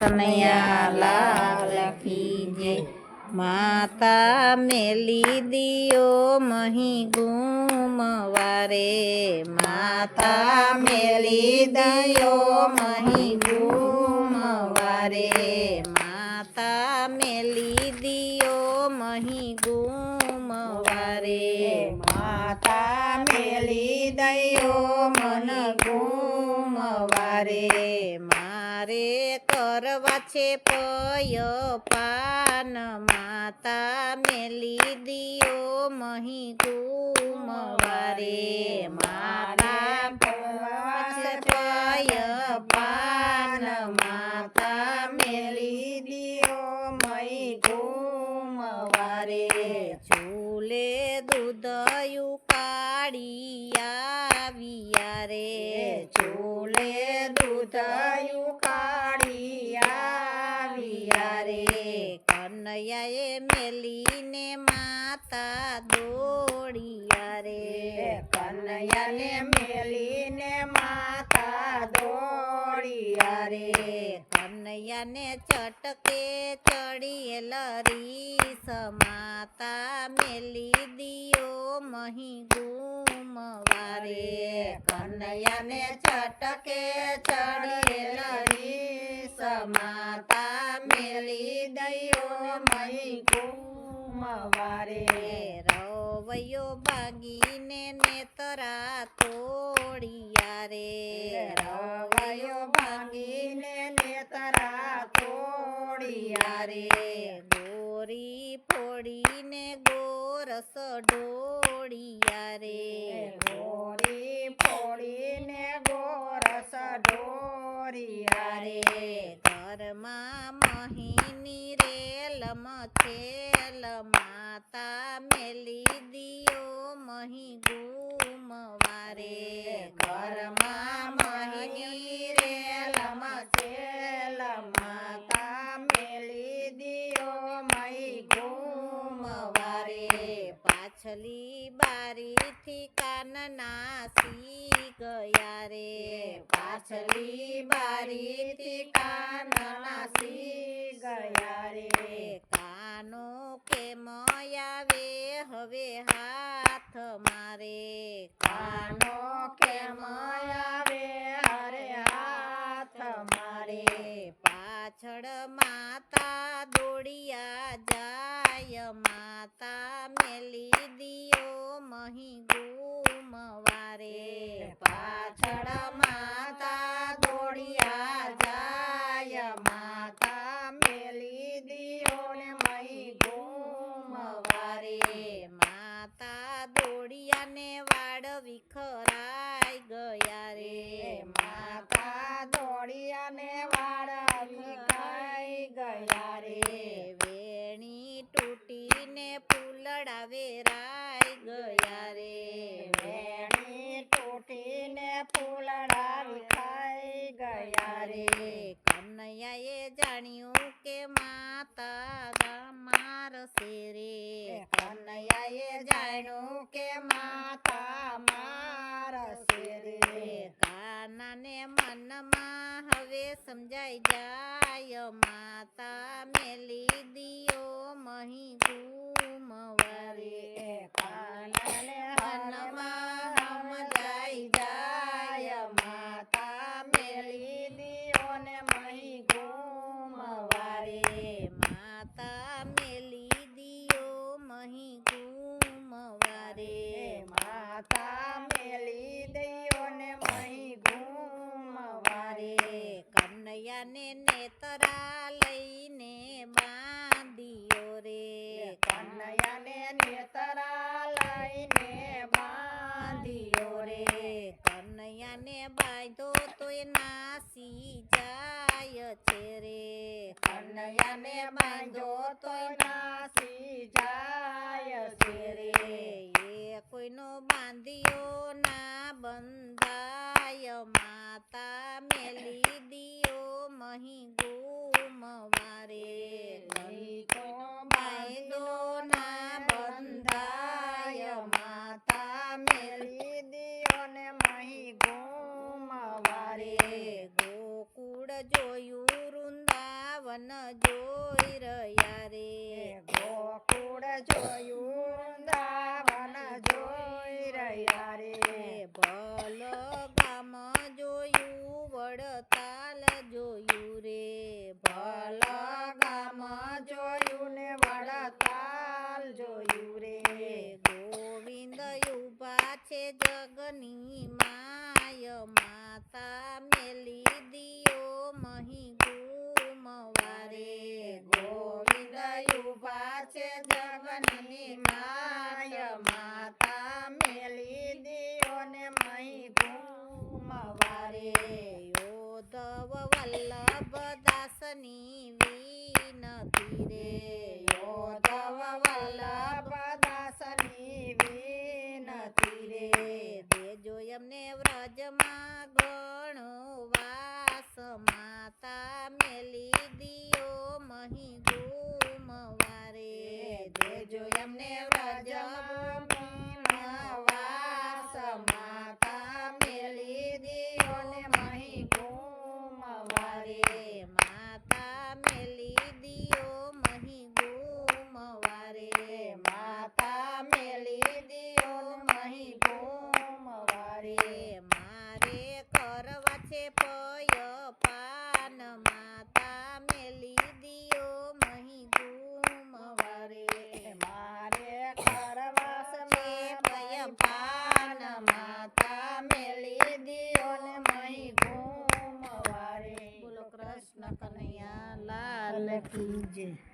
કનૈયા લાલ કી જય. માતા મેલી દિયો મહી ગુમવારે માતા મેલી દિયો મહી ગુમવારે માતા મેલી દિયો મહી ગુમવારે માતા મેલી દયો મન ગુમવારે કરવા છે પય પાન માતા મેલી દિયો મહી ગુમવારે માતા પય પાન માતા મેલી દિયો મય ગુમવારે ચૂલે દૂધયું કાઢી આવ્યા રે. ચૂલે દૂધયું કાઢી આવ્યા રે કનૈયાએ મેલીને માતા દોડિયા રે કનૈયાને મેલીને માતા દોડિયા રે કનૈયાને ચટકે ચડીએલ લરી સમાતા મેલી દિયો મહી ગુમવારે કનૈયાને ચટકે ચડેલ લરી માતા મેલી દયો મય ગુમવારે રવૈયો ભાગીને નેતરા તોડિયા રે રવાયો ભાંગીને નેતરા તોડિયા રે ગોરી ફોડીને ગોરસ ઢોળિયા રે પાછલી બારીથી કાન નાસી ગયા રે. પાછલી બારીથી કાન નાસી ગયા રે. કાનો કેમ મયાવે હવે હાથ મારે? કાનો કેમ આવે હરે હાથ મારે? પાછળ માતા દોડિયા જાય માતા મેલી દિયો મહી ગુમવારે પાછળ માતા દોડિયા જાય માતા મેલી દિયો ને મય ગુમવારે માતા દોડિયાને વાડ વિખરાઈ ગયા રે માતા દોડિયાને વાળા વિખાઈ ગયા રે વેણી તૂટીને ફૂલડા વેરાઈ ગયા રે વેણી તૂટીને ફૂલડા વિખાઈ ગયા રે કનૈયાએ જાણ્યું કે માતા ગામાર રે કનૈયાએ જાણ્યું કે માતા મારશે રે કાનાને મનમાં હવે સમજાઈ જાય માતા મેલી દિયો મહી ગુમવારે કાનને હનમાં સમજાઈ જાય માતા મેલી દિયોને મહી ગુમવારે માતા મેલી દિયો મહી ગુમવારે માતા મેલી દઈઓને મહી ગુમવારે કનૈયાને નેતરા લઈને બાંધ્યો રે કનૈયાને નેતરા લઈને બાંધ્યો રે કનૈયાને બાંધો તોય નાસી જાય છે રે કનૈયાને બાંધો તોય નાસી જાય છે રે એ કોઈનો બાંધ્યો ના બંધાય ની માય માતા મેલી દિયો ને મહી ઘૂમવારે યોધવ વલ્લભ દાસની રે. યોધવ વલ્લભ દાસની વિનતી રે. દેજો એમને વ્રજમાં ગણો વાસ. માતા મેલી દિયો મહી Thank.